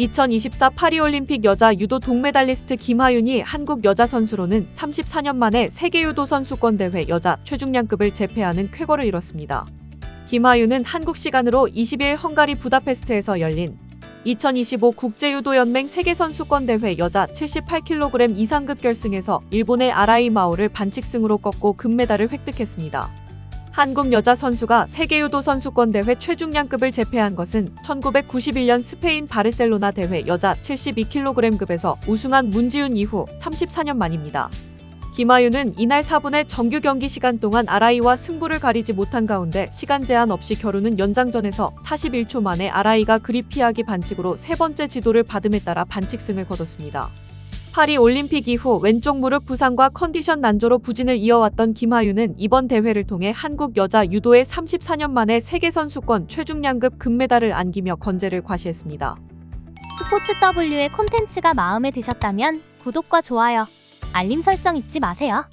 2024 파리올림픽 여자 유도 동메달리스트 김하윤이 한국 여자 선수로는 34년 만에 세계 유도 선수권 대회 여자 최중량급을 제패하는 쾌거를 이뤘습니다. 김하윤은 한국 시간으로 20일 헝가리 부다페스트에서 열린 2025 국제유도연맹 세계선수권 대회 여자 78kg 이상급 결승에서 일본의 아라이 마오를 반칙승으로 꺾고 금메달을 획득했습니다. 한국 여자 선수가 세계유도 선수권 대회 최중량급을 제패한 것은 1991년 스페인 바르셀로나 대회 여자 72kg급에서 우승한 문지윤 이후 34년 만입니다. 김하윤은 이날 4분의 정규 경기 시간 동안 아라이와 승부를 가리지 못한 가운데 시간 제한 없이 겨루는 연장전에서 41초 만에 아라이가 그립 피하기 반칙으로 세 번째 지도를 받음에 따라 반칙승을 거뒀습니다. 파리 올림픽 이후 왼쪽 무릎 부상과 컨디션 난조로 부진을 이어왔던 김하윤은 이번 대회를 통해 한국 여자 유도의 34년 만에 세계 선수권 최중량급 금메달을 안기며 건재를 과시했습니다. 스포츠 W의 콘텐츠가 마음에 드셨다면 구독과 좋아요, 알림 설정 잊지 마세요.